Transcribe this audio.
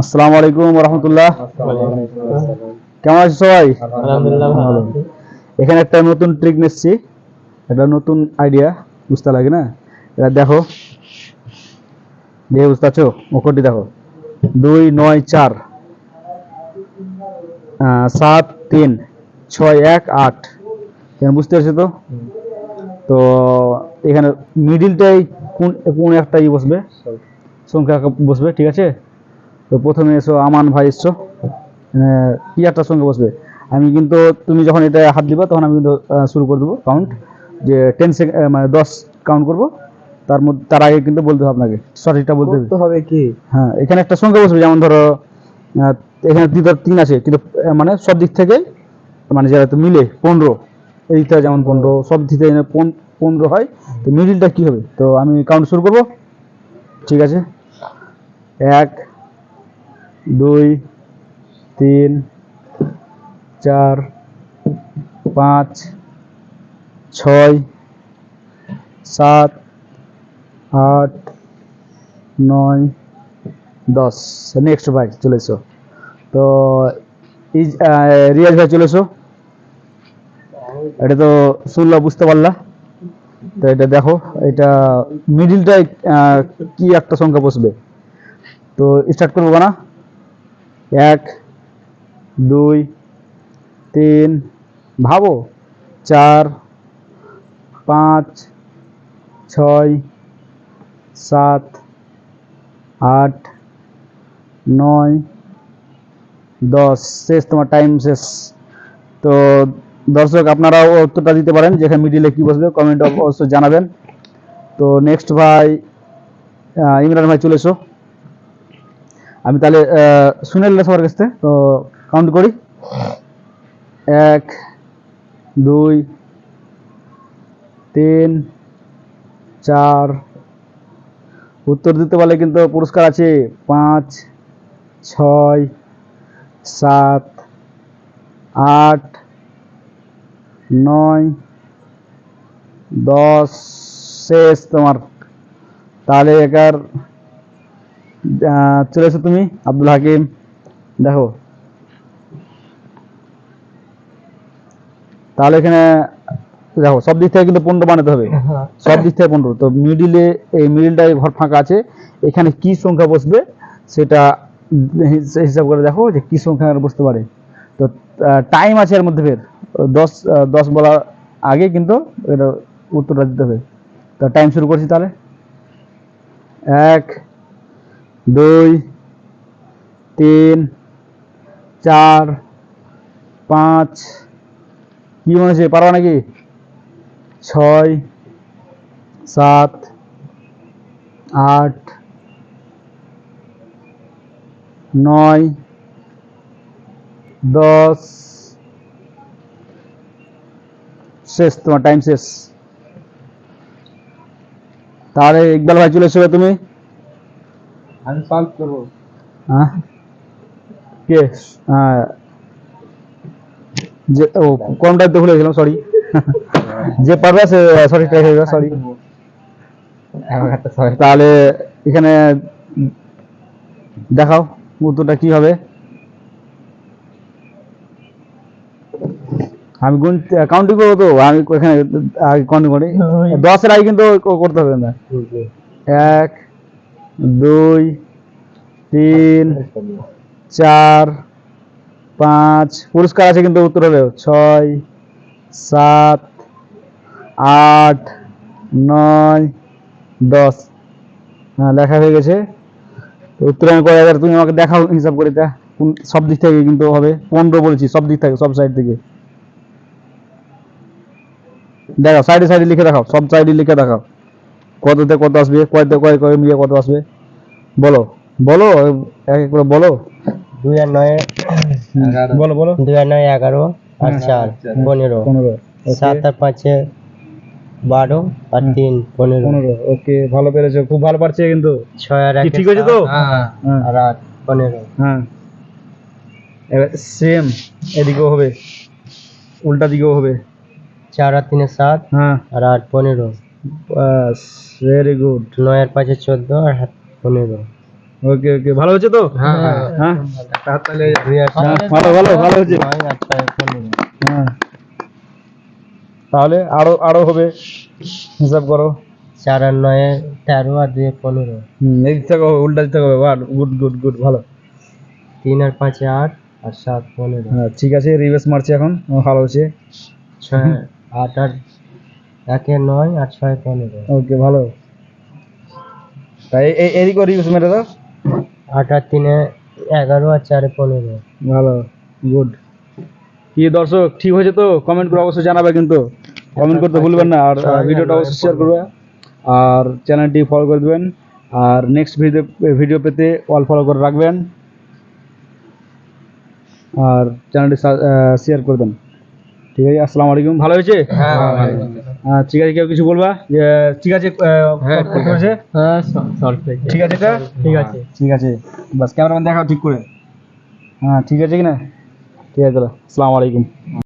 আসসালামু আলাইকুম রহমতুল্লাহ কেমন আছো সবাই? এখানে একটা নতুন ট্রিক নিচ্ছি। এটা নতুন আইডিয়া বুঝতে লাগে না? এটা দেখো। দেখে বুঝতে পারছ? অক্ষরটি দেখো। দুই নয় চার। সাত তিন ছয় এক আট। বুঝতে পারছ তো? তো এখানে মিডিলটাই কোন কোন একটা ই বসবে? সংখ্যা বসবে ঠিক আছে? তো প্রথমে এসো আমান ভাই এসছো। একটা সঙ্গে বসবে? আমি কিন্তু তুমি যখন এটা হাত দিবা তখন আমি কিন্তু শুরু করে দেবো কাউন্ট যে টেন সেকেন্ড মানে দশ কাউন্ট করব। তার মধ্যে তার আগে কিন্তু বলতে হবে আপনাকে সঠিকটা বলতে হবে। হবে কি? হ্যাঁ এখানে একটা সংখ্যা বসবে যেমন ধরো এখানে দুই ধর তিন আছে কিন্তু মানে সব দিক থেকে মানে যারা তো মিলে পনেরো এই দিক থেকে যেমন পনেরো সব দিক থেকে পনেরো হয় তো মিডিলটা কি হবে? তো আমি কাউন্ট শুরু করব। ঠিক আছে? এক দুই, তিন, চার, পাঁচ, ছয়, সাত, আট, নয়, দশ। নেক্সট ভাই, চলে এসো। তো রিয়াজ ভাই চলে এসো। এটা তো শুনলা বুঝতে পারলা। তো এটা দেখো, এটা মিডিলটায় কি একটা সংখ্যা বসবে। তো স্টার্ট করব না? এক, দুই, তিন, ভাবো, চার, পাঁচ, ছয়, সাত, আট, নয়, দশ। শেষ, তোমার টাইম শেষ। তো দর্শক, আপনারাও উত্তরটা দিতে পারেন, যেখানে মিডিলে কি বসবে কমেন্ট অবশ্যই জানাবেন। তো নেক্সট ভাই ইমরান ভাই, চলে এসো। আমি তাহলে শুনে নিলে সবার কাছ থেকে, তো কাউন্ট করি। এক, দুই, তিন, চার। উত্তর দিতে পারলে কিন্তু পুরস্কার আছে। পাঁচ, ছয়, সাত, আট, নয়, দশ। শেষ তোমার। তাহলে একার চলে এসো তুমি আব্দুল হাকিম। দেখো। তাহলে এখানে দেখো সব দিক থেকে কিন্তু পনেরো বানাতে হবে। সব দিক থেকে পনেরো তো মিডিলে এই মিডিলটায় ঘর ফাঁকা আছে। এখানে কি সংখ্যা বসবে সেটা হিসাব করে দেখো যে কি সংখ্যা বসতে পারে। তো টাইম আছে এর মধ্যে ফের। দশ দশ বলার আগে কিন্তু এটা উত্তরটা দিতে হবে। তো টাইম শুরু করছি তাহলে। এক দুই, তিন, চার, পাঁচ। কি মনে হচ্ছে, পারবা নাকি? ছয়, সাত, আট, নয়, দশ। শেষ, তোমার টাইম শেষ। তাহলে ইকবাল ভাই চলে এসো তুমি। আমি সলভ করব। হ্যাঁ? কে? হ্যাঁ। যে ও ভুলে গেছিলাম সরি যে পারবে সে সরি ট্রাই হয়ে সরি তাহলে এখানে দেখাও উত্তরটা কি হবে। আমি গুণ কাউন্টিং করব তো? আমি এখানে কাউন্টিং করি। দশের আগে কিন্তু করতে হবে না। এক দুই, তিন, চার, পাঁচ। পুরস্কার আছে কিন্তু উত্তর হলেও। ছয়, সাত, আট, নয়, দশ। হ্যাঁ লেখা হয়ে গেছে। তো উত্তর আমি কয় হাজার তুমি আমাকে দেখাও হিসাব করে তা কোন সব দিক থেকে কিন্তু হবে। পনেরো বলেছি, সব দিক থেকে, সব সাইড থেকে। দেখাও সাইডে সাইডে লিখে দেখাও, সব সাইডে লিখে দেখাও। কততে কত আসবে কয়তে কয় কয় মিলিয়ে কত আসবে? বলো বলো এক এক করে বলো। দুই আর নয় বলো বলো। দুই আর নয় এগারো আর চার পনেরো। পনেরো সাত আর পাঁচে বারো আর তিন পনেরো। পনেরো ওকে ভালো পেরেছ। খুব ভালো পারছে কিন্তু। ছয় আর ঠিক হয়েছে তো? হ্যাঁ। আর আট পনেরো। হ্যাঁ। এবার সেম এদিকেও হবে। উল্টা দিকেও হবে। চার আর তিনে সাত হ্যাঁ। আর আট পনেরো। বাস ভেরি গুড নয় আর পাঁচে চোদ্দ আর হাত পনেরো। ওকে ওকে ভালো হচ্ছে তো? হ্যাঁ হ্যাঁ। তাহলে ভালো ভালো ভালো হচ্ছে নয় আর হ্যাঁ। তাহলে আরও আরও হবে। হিসাব করো। চার আর নয় তেরো আর দুই পনেরো। হুম এদিক থেকে হবে, উল্টা থেকে হবে। গুড গুড গুড ভালো। তিন আর পাঁচে আট আর সাত পনেরো। হ্যাঁ ঠিক আছে রিভার্স মারছি এখন। ভালো হচ্ছে ছয় আট আর একে নয় আর ছয় পনেরো। ওকে ভালো। তাই এদিকে রিভার্স মেরে দাও আট আর তিনে এগারো আর চারে পনেরো। ভালো গুড। কি দর্শক ঠিক হয়েছে তো? কমেন্ট করে অবশ্যই জানাবে কিন্তু। কমেন্ট করতে ভুলবেন না আর ভিডিওটা অবশ্যই শেয়ার করবে। আর চ্যানেলটি ফলো করে দেবেন। আর নেক্সট ভিডিও ভিডিও পেতে অল ফলো করে রাখবেন। আর চ্যানেলটি শেয়ার করে দেন। ঠিক আছে আসসালামু আলাইকুম। ভালো হয়েছে? হ্যাঁ ঠিক আছে কেউ কিছু বলবা? যে ঠিক আছে হ্যাঁ, হ্যাঁ ঠিক আছে ঠিক আছে ঠিক আছে। বাস ক্যামেরাম্যান দেখাও ঠিক করে। হ্যাঁ ঠিক আছে কিনা? ঠিক আছে দাদা আসসালামু আলাইকুম।